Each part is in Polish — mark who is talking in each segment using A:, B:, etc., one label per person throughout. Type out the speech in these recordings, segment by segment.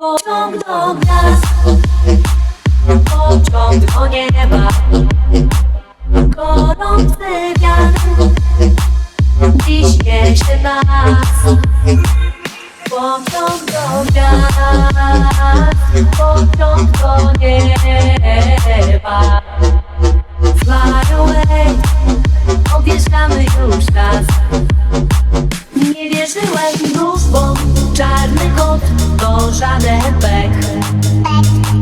A: Pociąg do gwiazd Pociąg do nieba Gorący wiatr Dziś niesie nas Pociąg do gwiazd Pociąg do nieba. Fly away Odjeżdżamy już raz. Nie wierzyłem wróżbom Czarny kot to żaden pek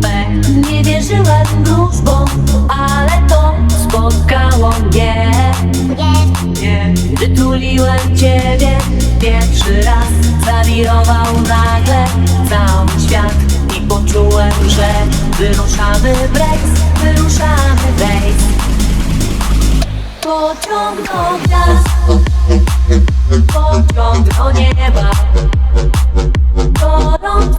A: Pek Nie wierzyłem wróżbom Ale to spotkało mnie. Nie Wytuliłem ciebie Pierwszy raz Zawirował nagle Cały świat I poczułem, że Wyruszamy breks Wyruszamy breks Pociąg do gwiazd Pociąg do nieba.
B: don't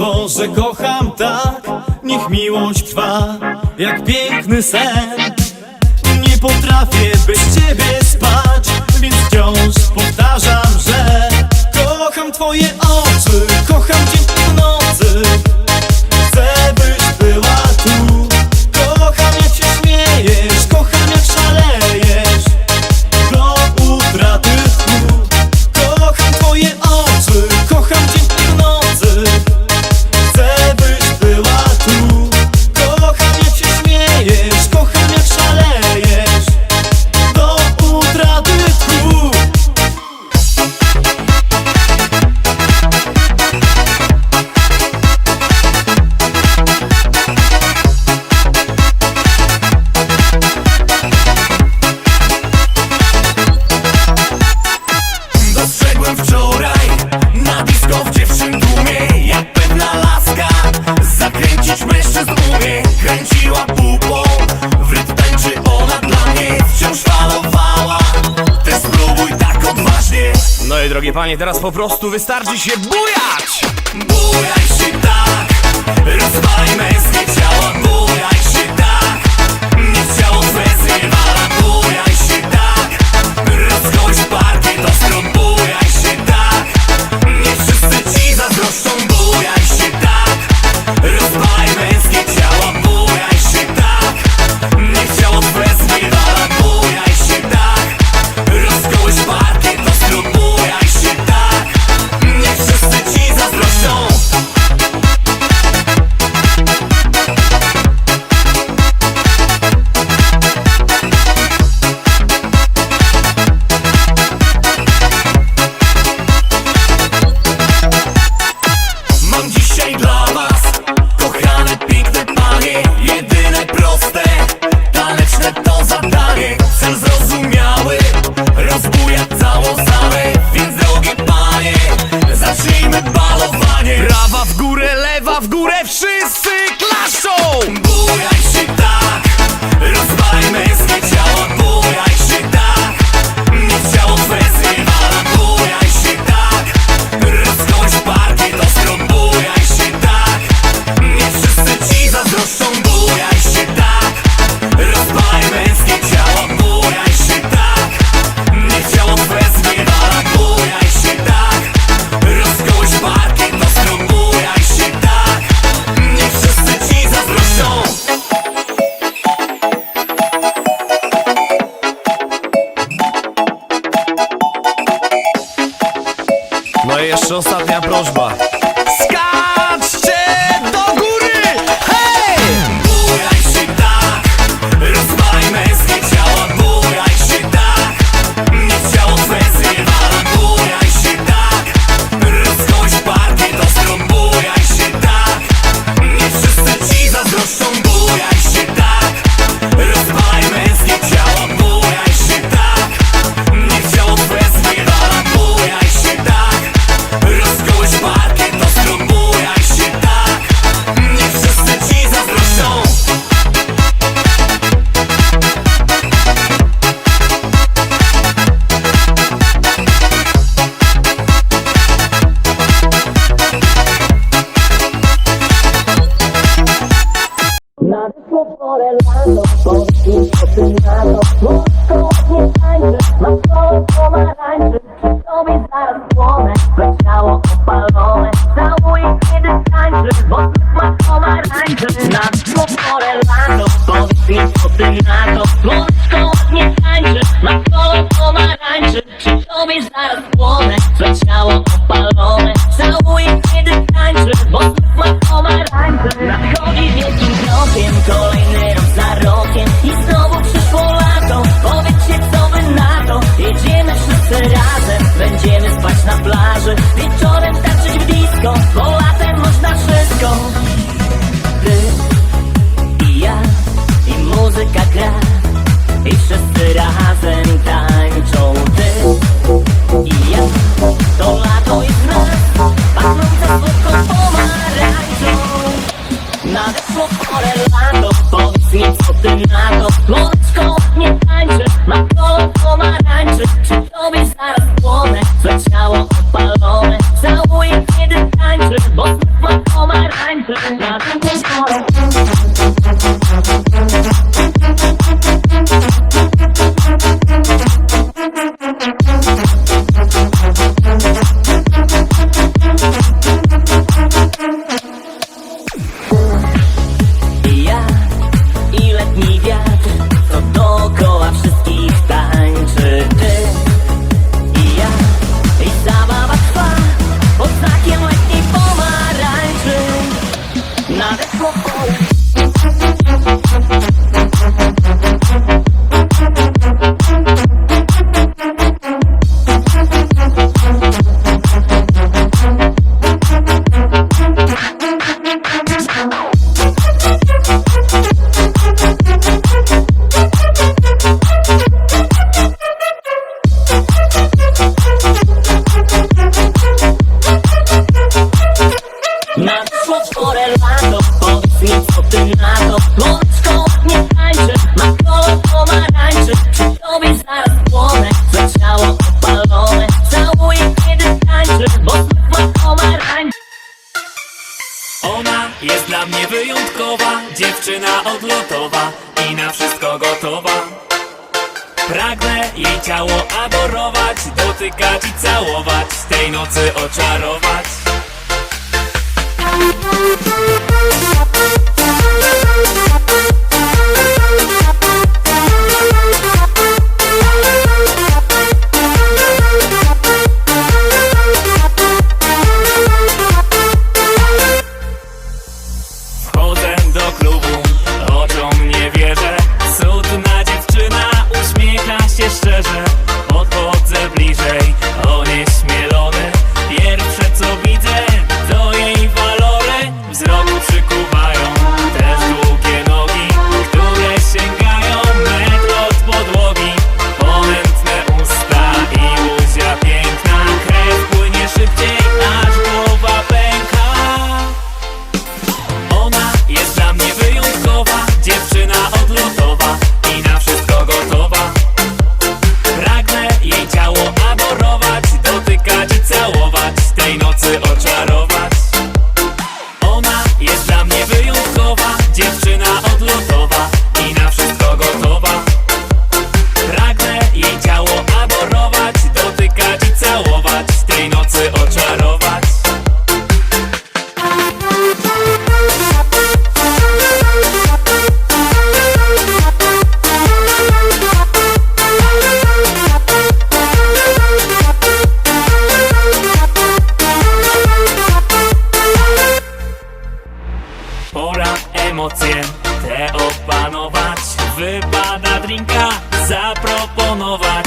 B: słowo, że kocham tak Niech miłość trwa, jak piękny sen. Nie potrafię bez ciebie spać Więc wciąż powtarzam, że Kocham twoje oczy, kocham cię w nocy. panie, teraz po prostu wystarczy się bujać!
C: Bujaj się tak, rozwalaj męskie ciała Bujaj się tak, niech ciało twe zrywa.
B: No i jeszcze ostatnia prośba. Skaczcie!
D: blisko Bo latem można wszystko. Ty i ja I muzyka gra I wszyscy razem tańczą. Ty i ja To lato i zmysł Pachnące słodką pomarańczą. Nadeszło chore lato Powiedz mi co ty na to?
C: Może emocje te opanować. Wypada drinka zaproponować.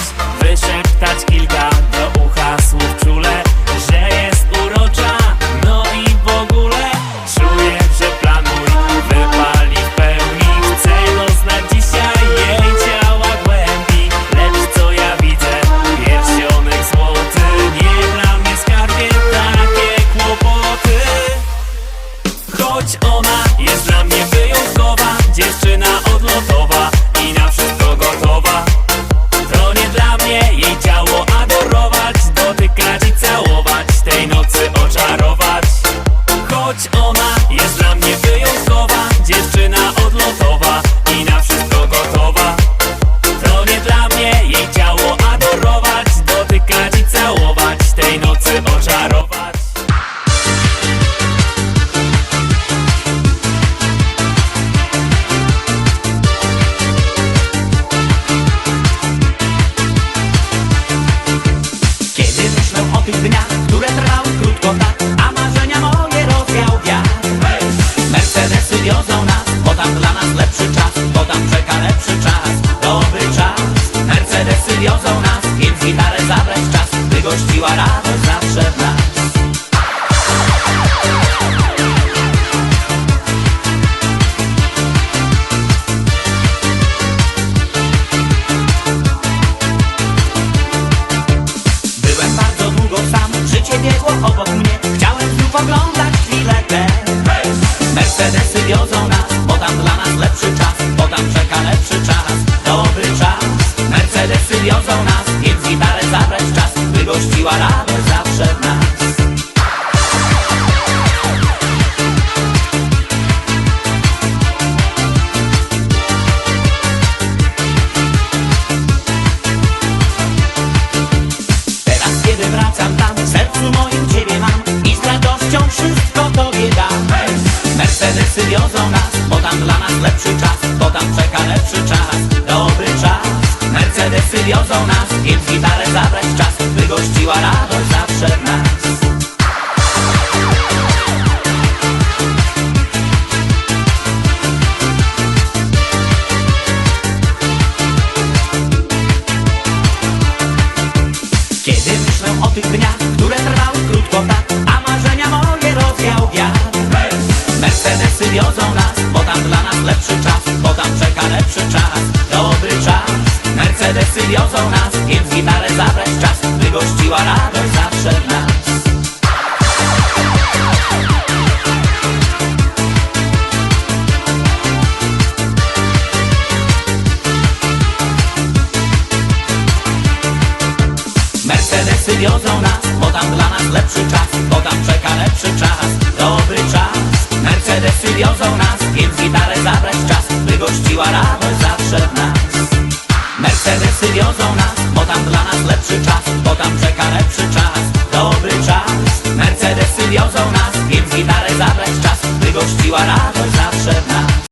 C: choć ona jest dla mnie wyjątkowa Dziewczyna odlotowa i na wszystko gotowa. To nie dla mnie jej ciało.
E: lepszy czas Bo tam czeka lepszy czas, dobry czas. Mercedesy wiozą nas, więc gitarę zabrać czas By gościła radość zawsze w nas. Mercedesy wiozą nas, bo tam dla nas lepszy czas Bo tam czeka lepszy czas, dobry czas. Mercedesy wiozą nas, więc gitarę nadszedł czas, by gościła radość zawsze w nas. Mercedesy wiozą nas, bo tam dla nas lepszy czas Bo tam czeka lepszy czas, dobry czas. Mercedesy wiozą nas, więc gitarę zabrać czas By gościła radość zawsze w nas.